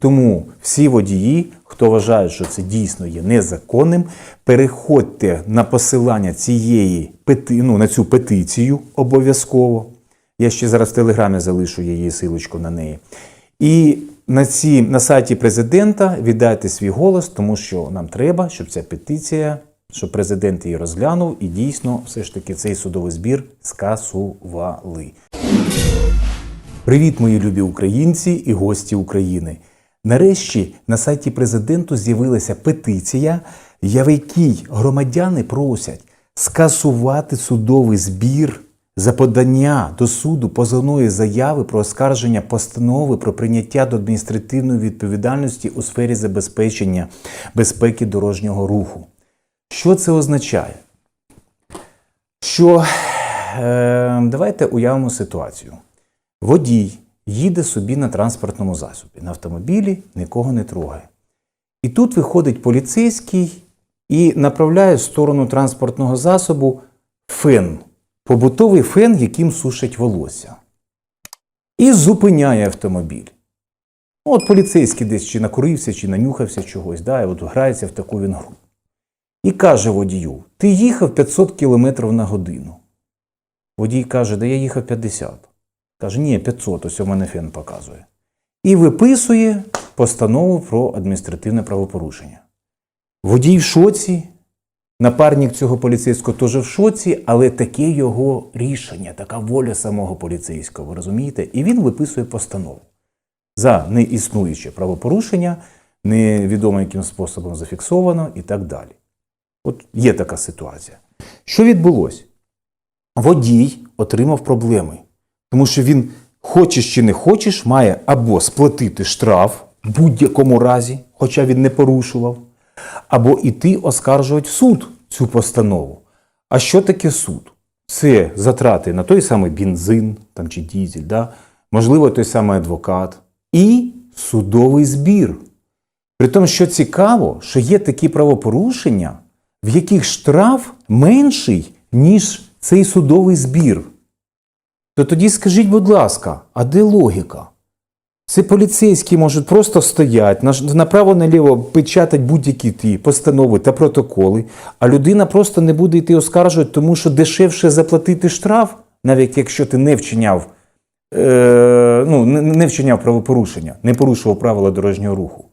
Тому всі водії, хто вважає, що це дійсно є незаконним, переходьте на посилання цієї ну, на цю петицію обов'язково. Я ще зараз в телеграмі залишу її силочку на неї. І на, ці, на сайті президента віддайте свій голос, тому що нам треба, щоб ця петиція, щоб президент її розглянув і дійсно все ж таки цей судовий збір скасували. Привіт, мої любі українці і гості України. Нарешті на сайті президенту з'явилася петиція, в якій громадяни просять скасувати судовий збір за подання до суду позовної заяви про оскарження постанови про прийняття до адміністративної відповідальності у сфері забезпечення безпеки дорожнього руху. Що це означає? Що е, давайте уявимо ситуацію. Водій їде собі на транспортному засобі, на автомобілі нікого не трогає. І тут виходить поліцейський і направляє в сторону транспортного засобу фен, побутовий фен, яким сушать волосся. І зупиняє автомобіль. От поліцейський десь чи накурився, чи нанюхався чогось, да, і от грається в таку він гру. І каже водію: ти їхав 500 км на годину. Водій каже, да я їхав 50. Каже, ні, 500, ось у мене фен показує. І виписує постанову про адміністративне правопорушення. Водій в шоці, напарник цього поліцейського теж в шоці, але таке його рішення, така воля самого поліцейського, ви розумієте? І він виписує постанову за неіснуюче правопорушення, невідомо яким способом зафіксовано і так далі. От є така ситуація. Що відбулося? Водій отримав проблеми. Тому що він, хочеш чи не хочеш, має або сплатити штраф в будь-якому разі, хоча він не порушував, або іти оскаржувати в суд цю постанову. А що таке суд? Це затрати на той самий бензин там, чи дізель, да? можливо, той самий адвокат і судовий збір. При тому, що цікаво, що є такі правопорушення, в яких штраф менший, ніж цей судовий збір. То тоді скажіть, будь ласка, а де логіка? Це поліцейські можуть просто стояти, направо-наліво печатати будь-які ті постанови та протоколи, а людина просто не буде йти оскаржувати, тому що дешевше заплатити штраф, навіть якщо ти не вчиняв, е, ну, не- вчиняв правопорушення, не порушував правила дорожнього руху.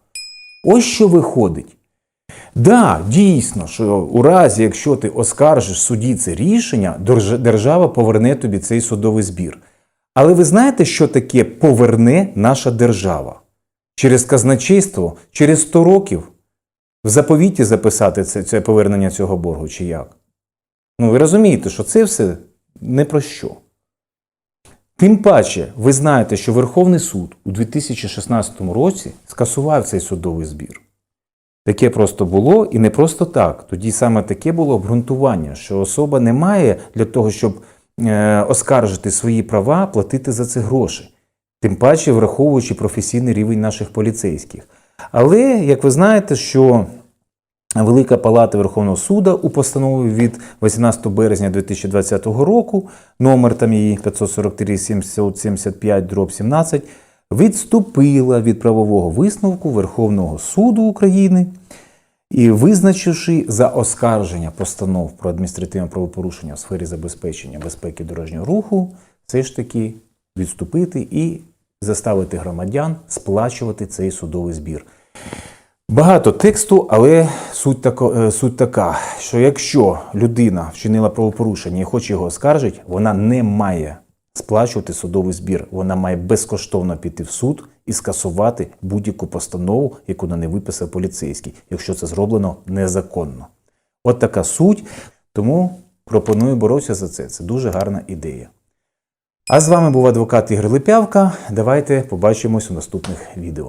Ось що виходить. Да, дійсно, що у разі, якщо ти оскаржиш суді це рішення, держава поверне тобі цей судовий збір. Але ви знаєте, що таке поверне наша держава? Через казначейство, через 100 років в заповіті записати це, це повернення цього боргу, чи як? Ну, ви розумієте, що це все не про що. Тим паче, ви знаєте, що Верховний суд у 2016 році скасував цей судовий збір. Таке просто було і не просто так. Тоді саме таке було обґрунтування, що особа не має для того, щоб е, оскаржити свої права, платити за це гроші. Тим паче, враховуючи професійний рівень наших поліцейських. Але, як ви знаєте, що Велика Палата Верховного суду у постанові від 18 березня 2020 року, номер там її 543 775 дроб 17, відступила від правового висновку Верховного суду України і визначивши за оскарження постанов про адміністративне правопорушення у сфері забезпечення безпеки дорожнього руху, все ж таки відступити і заставити громадян сплачувати цей судовий збір. Багато тексту, але суть, тако, е, суть така, що якщо людина вчинила правопорушення і хоче його оскаржити, вона не має сплачувати судовий збір. Вона має безкоштовно піти в суд і скасувати будь-яку постанову, яку на не виписав поліцейський, якщо це зроблено незаконно. От така суть. Тому пропоную боротися за це. Це дуже гарна ідея. А з вами був адвокат Ігор Липявка. Давайте побачимось у наступних відео.